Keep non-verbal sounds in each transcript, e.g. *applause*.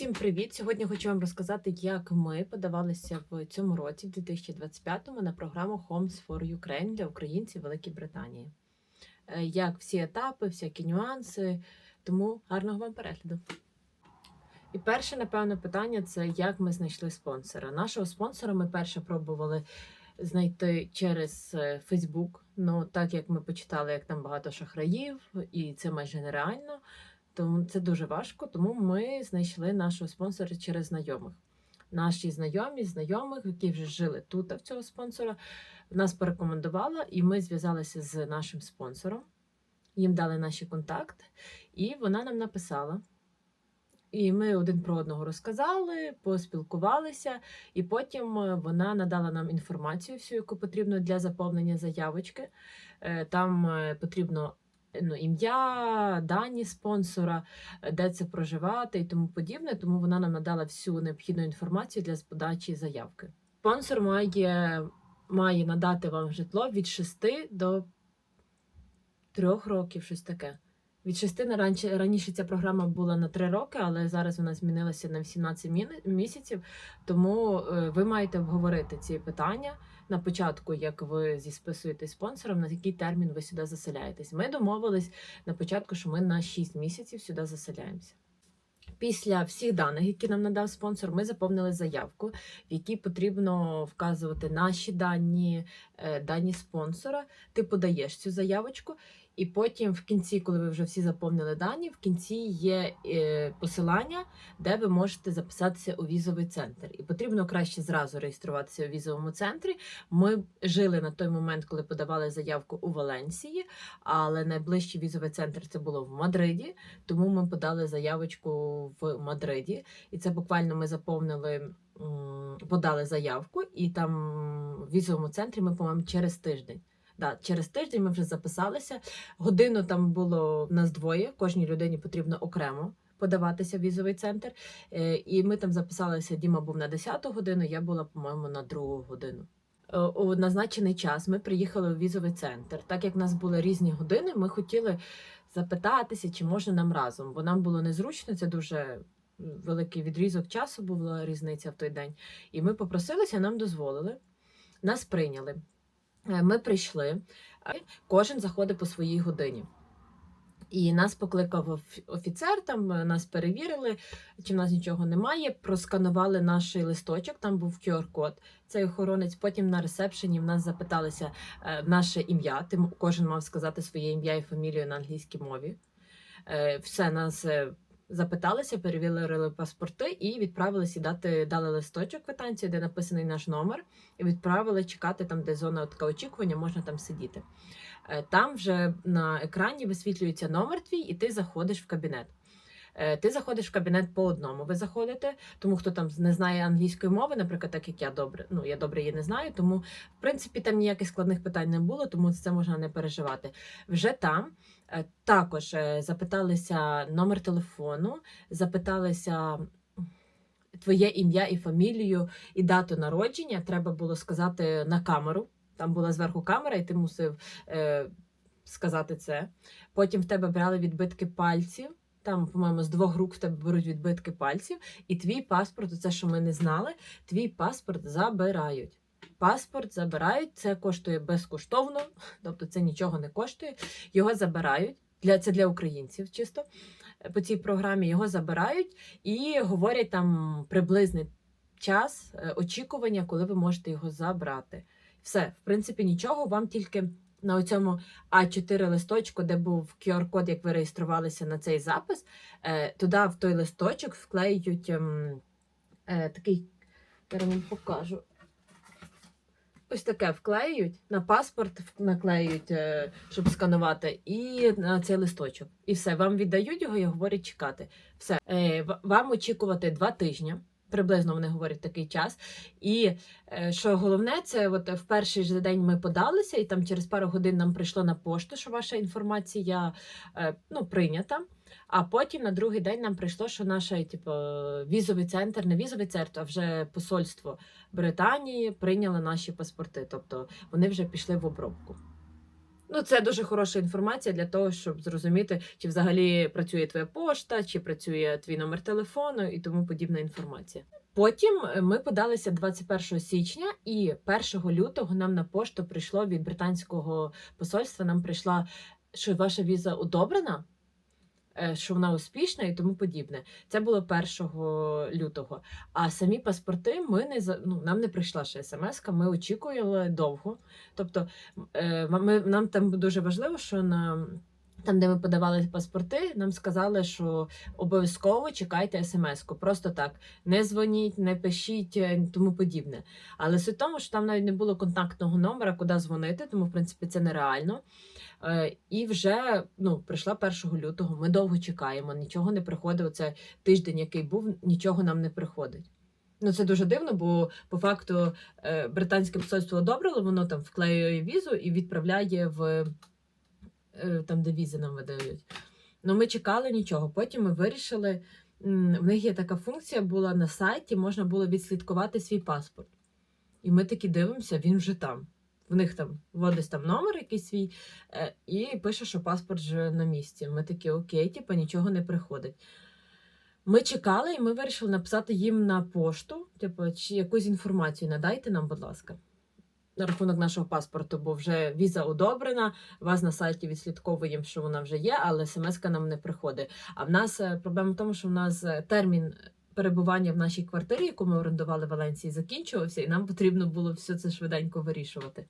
Усім привіт! Сьогодні хочу вам розказати, як ми подавалися в цьому році, в 2025-му, на програму Homes for Ukraine для українців Великій Британії. Е, Як всі етапи, всякі нюанси. Тому гарного вам перегляду. І перше, напевно, питання це як ми знайшли спонсора. Нашого спонсора ми перше пробували знайти через Facebook. Ну, так як ми почитали, як там багато шахраїв, і це майже нереально. Тому це дуже важко, тому ми знайшли нашого спонсора через знайомих. Наші знайомі, знайомих, які вже жили тут, в цього спонсора, нас порекомендувала, і ми зв'язалися з нашим спонсором. Їм дали наші контакти, і вона нам написала. І ми один про одного розказали, поспілкувалися, і потім е, вона надала нам інформацію, всю, яку потрібно для заповнення заявочки. Е, Там е, потрібно ну, ім'я, дані спонсора, е, де це проживати і тому подібне. Тому вона нам надала всю необхідну інформацію для подачі заявки. Спонсор має, має надати вам житло від 6 до 3 років, щось таке. Від 6 на раніше, раніше ця програма була на 3 роки, але зараз вона змінилася на 18 міни- місяців. Тому е, ви маєте обговорити ці питання на початку, як ви зі списуєтесь спонсором, на який термін ви сюди заселяєтесь. Ми домовились на початку, що ми на 6 місяців сюди заселяємося. Після всіх даних, які нам надав спонсор, ми заповнили заявку, в якій потрібно вказувати наші дані, е, дані спонсора. Ти подаєш цю заявочку, і потім, в кінці, коли ви вже всі заповнили дані, в кінці є е, посилання, де ви можете записатися у візовий центр. І потрібно краще зразу реєструватися у візовому центрі. Ми жили на той момент, коли подавали заявку у Валенсії, але найближчий візовий центр це було в Мадриді. Тому ми подали заявочку в Мадриді, і це буквально ми заповнили. Подали заявку, і там в візовому центрі ми, по-моєму, через тиждень. Да, через тиждень ми вже записалися. Годину там було в нас двоє. Кожній людині потрібно окремо подаватися в візовий центр. Е, І ми там записалися. Діма був на 10-ту годину, я була, по-моєму, на другу годину. Е, У назначений час ми приїхали у візовий центр. Так як в нас були різні години, ми хотіли запитатися, чи можна нам разом, бо нам було незручно, це дуже великий відрізок часу була різниця в той день. І ми попросилися, нам дозволили, нас прийняли. Е, Ми прийшли, кожен заходить по своїй годині. І нас покликав офіцер, там е, нас перевірили, чи в нас нічого немає. Просканували наш листочок, там був QR-код. Цей охоронець. Потім на ресепшені в нас запиталися е, наше ім'я. Тим кожен мав сказати своє ім'я і фамілію на англійській мові. Все нас запиталися, перевірили паспорти і відправили сідати, дали листочок квитанцію, де написаний наш номер, і відправили чекати там, де зона така очікування, можна там сидіти. Е, Там вже на екрані висвітлюється номер твій, і ти заходиш в кабінет. Е, Ти заходиш в кабінет по одному. Ви заходите, тому хто там не знає англійської мови, наприклад, так як я добре, ну я добре її не знаю. Тому в принципі там ніяких складних питань не було, тому це можна не переживати. Вже там також е, запиталися номер телефону, запиталися. Твоє ім'я і фамілію, і дату народження треба було сказати на камеру. Там була зверху камера, і ти мусив е, сказати це. Потім в тебе брали відбитки пальців. Там, по-моєму, з двох рук в тебе беруть відбитки пальців, і твій паспорт, це що ми не знали, твій паспорт забирають. Паспорт забирають, це коштує безкоштовно, *laughs* тобто це нічого не коштує. Його забирають. Для, це для українців чисто. Е, По цій програмі його забирають і говорять там приблизний час е, очікування, коли ви можете його забрати. Все, в принципі, нічого, вам тільки на цьому А4 листочку, де був QR-код, як ви реєструвалися на цей запис, е, туди в той листочок вклеюють ем, такий, зараз вам покажу. Ось таке вклеюють, на паспорт наклеюють, е, щоб сканувати, і на цей листочок. І все, вам віддають його і говорять чекати. Все, е, вам очікувати два тижні. Приблизно вони говорять такий час. І е, що головне, це от в перший же день ми подалися, і там через пару годин нам прийшло на пошту, що ваша інформація ну, прийнята. А потім на другий день нам прийшло, що наш типу, візовий центр, не візовий центр, а вже посольство Британії прийняло наші паспорти. Тобто вони вже пішли в обробку. Ну, це дуже хороша інформація для того, щоб зрозуміти, чи взагалі працює твоя пошта, чи працює твій номер телефону і тому подібна інформація. Потім е, ми подалися 21 січня, і 1 лютого нам на пошту прийшло від британського посольства. Нам прийшла, що ваша віза одобрена, е, що вона успішна і тому подібне. Це було 1 лютого. А самі паспорти ми не ну, нам не прийшла ще смс Ми очікували довго. Тобто, е, ми, нам там дуже важливо, що на там, де ми подавали паспорти, нам сказали, що обов'язково чекайте смс-ку. Просто так. Не дзвоніть, не пишіть, е, тому подібне. Але суть в тому, що там навіть не було контактного номера, куди дзвонити, тому в принципі це нереально. Е, І вже ну, прийшла 1 лютого. Ми довго чекаємо, нічого не приходить. Оце тиждень, який був, нічого нам не приходить. Ну, це дуже дивно, бо по факту е, британське посольство одобрило, воно там вклеює візу і відправляє в там, де візи нам видають. Ну, ми чекали нічого. Потім ми вирішили. В них є така функція була на сайті, можна було відслідкувати свій паспорт. І ми такі дивимося, він вже там. В них там вводить там номер якийсь свій, е, і пише, що паспорт вже на місці. Ми такі, окей, типу, нічого не приходить. Ми чекали, і ми вирішили написати їм на пошту, типу, чи якусь інформацію надайте нам, будь ласка, на рахунок нашого паспорту, бо вже віза одобрена, вас на сайті відслідковуємо, що вона вже є, але смс нам не приходить. А в нас е, проблема в тому, що в нас е, термін перебування в нашій квартирі, яку ми орендували в Валенції, закінчувався, і нам потрібно було все це швиденько вирішувати.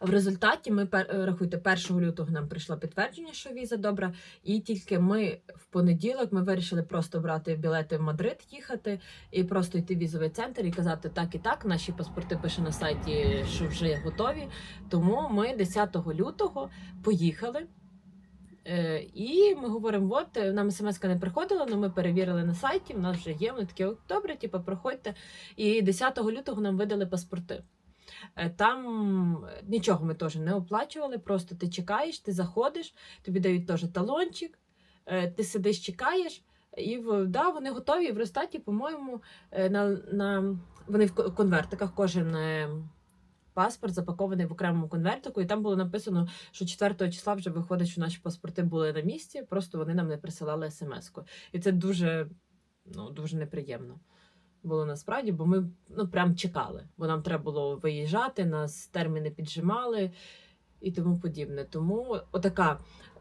В результаті ми е, рахуйте, 1 лютого нам прийшло підтвердження, що віза добра, і тільки ми в понеділок ми вирішили просто брати білети в Мадрид, їхати і просто йти в візовий центр і казати так і так. Наші паспорти пише на сайті, що вже готові. Тому ми 10 лютого поїхали. Е, І ми говоримо: от е, нам смс не приходила, але ми перевірили на сайті. В нас вже є. Вони такі, «О, добре, типу, проходьте. І 10 лютого нам видали паспорти. Е, Там е, нічого ми теж не оплачували, просто ти чекаєш, ти заходиш, тобі дають теж талончик, е, ти сидиш, чекаєш, і да, вони готові. І в результаті, по-моєму, на, на, вони в конвертиках кожен. Паспорт запакований в окремому конвертику, і там було написано, що 4 числа вже виходить, що наші паспорти були на місці, просто вони нам не присилали смс-ку. І це дуже, ну, дуже неприємно було насправді, бо ми ну, прям чекали, бо нам треба було виїжджати, нас терміни піджимали і тому подібне. Тому отака.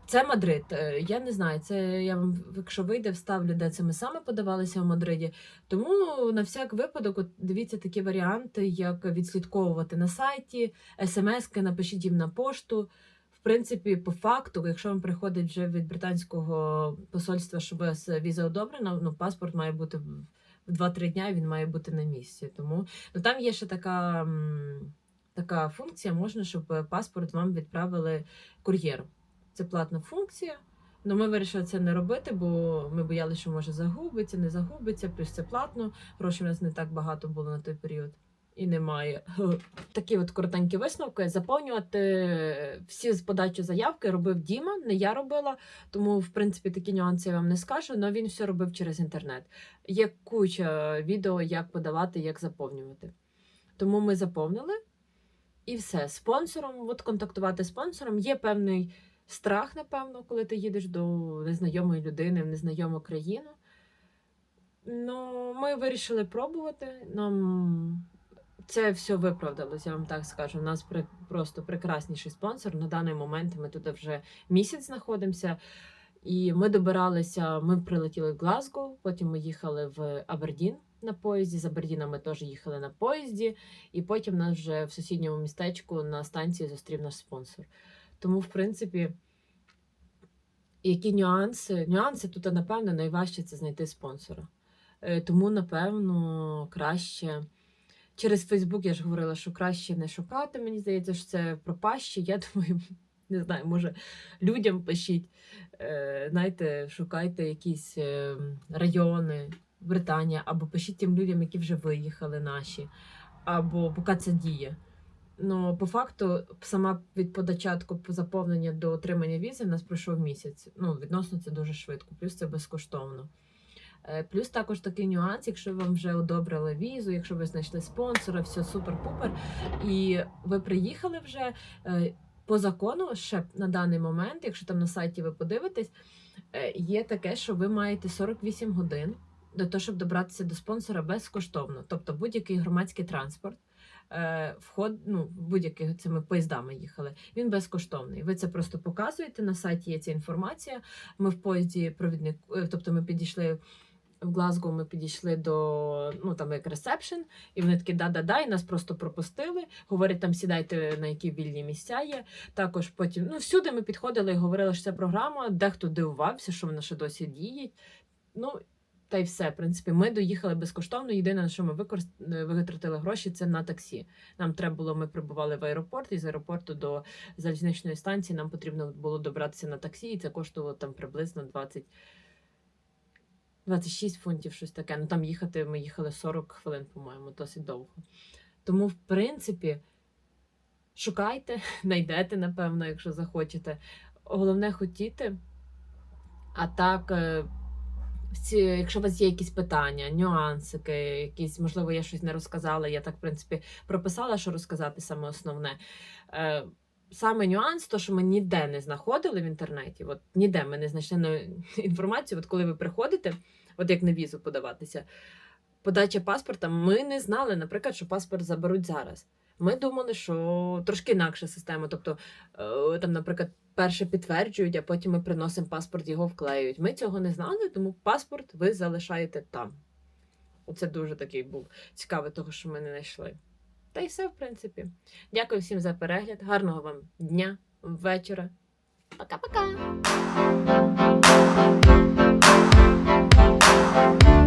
Це Мадрид. Е, Я не знаю, це я вам, якщо вийде, вставлю, де це ми саме подавалися в Мадриді. Тому на всяк випадок, от дивіться такі варіанти, як відслідковувати на сайті, смски, напишіть їм на пошту. В принципі, по факту, якщо вам приходить вже від британського посольства, що у вас віза одобрена, ну паспорт має бути в в 2-3 дня він має бути на місці. Тому ну, там є ще така, така функція, можна, щоб е, паспорт вам відправили кур'єром. Це платна функція. Ну, ми вирішили це не робити, бо ми боялися, що може загубиться, не загубиться, плюс це платно. Грошей у нас не так багато було на той період. І немає. *laughs* Такі от коротенькі висновки. Заповнювати всі з подачі заявки робив Діма, не я робила. Тому, в принципі, такі нюанси я вам не скажу, але він все робив через інтернет. Є куча відео, як подавати, як заповнювати. Тому ми заповнили і все. Спонсором, от контактувати з спонсором, є певний страх, напевно, коли ти їдеш до незнайомої людини в незнайому країну. Ну, ми вирішили пробувати. Нам це все виправдалось, я вам так скажу. У нас при, просто прекрасніший спонсор. На даний момент ми тут вже місяць знаходимося. І ми добиралися, ми прилетіли в Глазго, потім ми їхали в Абердін на поїзді. З Абердіна ми теж їхали на поїзді, і потім нас вже в сусідньому містечку на станції зустрів наш спонсор. Тому, в принципі, які нюанси? Нюанси тут, напевно, найважче це знайти спонсора. Е, Тому, напевно, краще. Через Фейсбук я ж говорила, що краще не шукати. Мені здається, що це пропащі. Я *laughs* думаю, не знаю, може людям пишіть. Е, знаєте, шукайте якісь е, райони Британія, або пишіть тим людям, які вже виїхали наші, або поки це діє. Ну, по факту, сама від початку по заповнення до отримання візи в нас пройшов місяць. Ну, відносно це дуже швидко, плюс це безкоштовно. Е, Плюс також такий нюанс, якщо вам вже одобрили візу, якщо ви знайшли спонсора, все супер-пупер, і ви приїхали вже. е, по закону, ще на даний момент, якщо там на сайті ви подивитесь, е, є таке, що ви маєте 48 годин для того, щоб добратися до спонсора безкоштовно. Тобто будь-який громадський транспорт, вход, ну, будь-якими цими поїздами їхали, він безкоштовний. Ви це просто показуєте. На сайті є ця інформація. Ми в поїзді провідник, тобто ми підійшли. В Глазго ми підійшли до ну там як ресепшн, і вони такі да-да-да, і нас просто пропустили. Говорять, там сідайте на які вільні місця є. Також потім ну всюди ми підходили і говорили, що це програма. Дехто дивувався, що вона ще досі діє. Ну та й все. В принципі, ми доїхали безкоштовно. Єдине, на що ми використ... е, витратили гроші, це на таксі. Нам треба було, ми прибували в аеропорт, і з аеропорту до залізничної станції нам потрібно було добратися на таксі, і це коштувало там приблизно 20 26 фунтів, щось таке. Ну там їхати ми їхали 40 хвилин, по-моєму, досить довго. Тому, в принципі, шукайте, *laughs* знайдете, напевно, якщо захочете. Головне хотіти. А так, е, якщо у вас є якісь питання, нюансики, якісь, можливо, я щось не розказала, я так, в принципі, прописала, що розказати саме основне. Е, Саме нюанс, то що ми ніде не знаходили в інтернеті, от ніде ми не знайшли ну, *laughs* інформацію. От коли ви приходите, от як на візу подаватися, подача паспорта, ми не знали, наприклад, що паспорт заберуть зараз. Ми думали, що трошки інакша система. Тобто, е, там, наприклад, перше підтверджують, а потім ми приносимо паспорт, його вклеюють. Ми цього не знали, тому паспорт ви залишаєте там. Оце дуже такий був цікавий, того, що ми не знайшли. Та й все, в принципі. Дякую всім за перегляд. Гарного вам дня, вечора. Пока-пока! Bye.